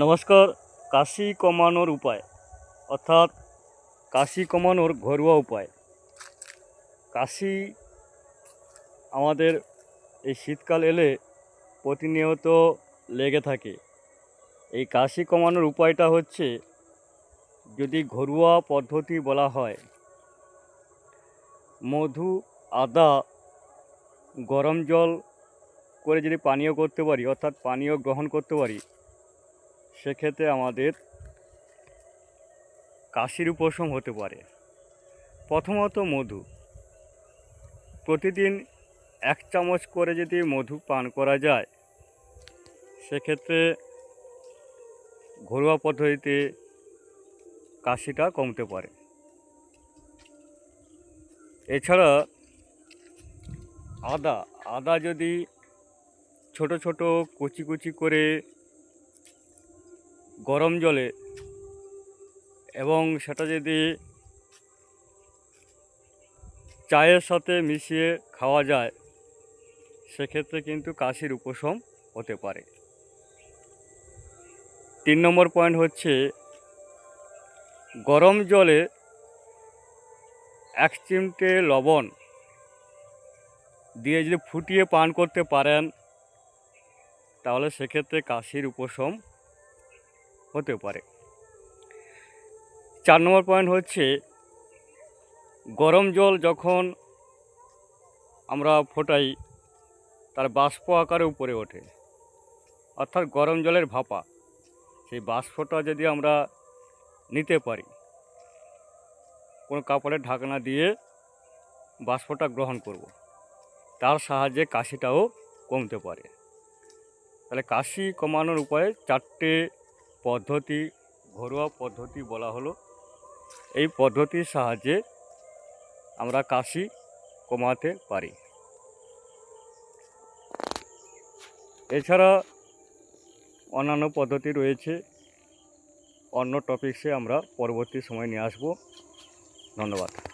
নমস্কার, কাশি কমানোর উপায়, অর্থাৎ কাশি কমানোর ঘরোয়া উপায়। কাশি আমাদের এই শীতকাল এলে প্রতিনিয়ত লেগে থাকে। এই কাশি কমানোর উপায়টা হচ্ছে যদি ঘরোয়া পদ্ধতি বলা হয়, মধু, আদা, গরম জল করে যদি পানীয় করতে পারি, অর্থাৎ পানীয় গ্রহণ করতে পারি সেক্ষেত্রে আমাদের কাশির উপশম হতে পারে। প্রথমত মধু। প্রতিদিন এক চামচ করে যদি মধু পান করা যায়, সেক্ষেত্রে ঘরোয়া পদ্ধতিতে কাশিটা কমতে পারে। এছাড়া আদা আদা যদি ছোট ছোট, কুচি কুচি করে গরম জলে। এবং সেটা যদি চায়ের সাথে মিশিয়ে খাওয়া যায়, সেক্ষেত্রে কিন্তু কাশির উপশম হতে পারে। তিন নম্বর পয়েন্ট হচ্ছে, গরম জলে এক চিমটে লবণ দিয়ে যদি ফুটিয়ে পান করতে পারেন, তাহলে সেক্ষেত্রে কাশির উপশম হতে পারে চার নম্বর পয়েন্ট হচ্ছে, গরম জল যখন আমরা ফোটাই, তার বাষ্প আকারে উপরে ওঠে অর্থাৎ গরম জলের ভাপা, সেই বাষ্পটা যদি আমরা নিতে পারি, কোনো কাপড়ের ঢাকনা দিয়ে বাষ্পটা গ্রহণ করব। তার সাহায্যে কাশিটাও কমতে পারে তাহলে কাশি কমানোর উপায়ে চারটে পদ্ধতি, ঘরোয়া পদ্ধতি বলা হলো। এই পদ্ধতির সাহায্যে আমরা কাশি কমাতে পারি। এছাড়া অন্যান্য পদ্ধতি রয়েছে। অন্য টপিক্সে আমরা পরবর্তী সময় নিয়ে আসব। ধন্যবাদ।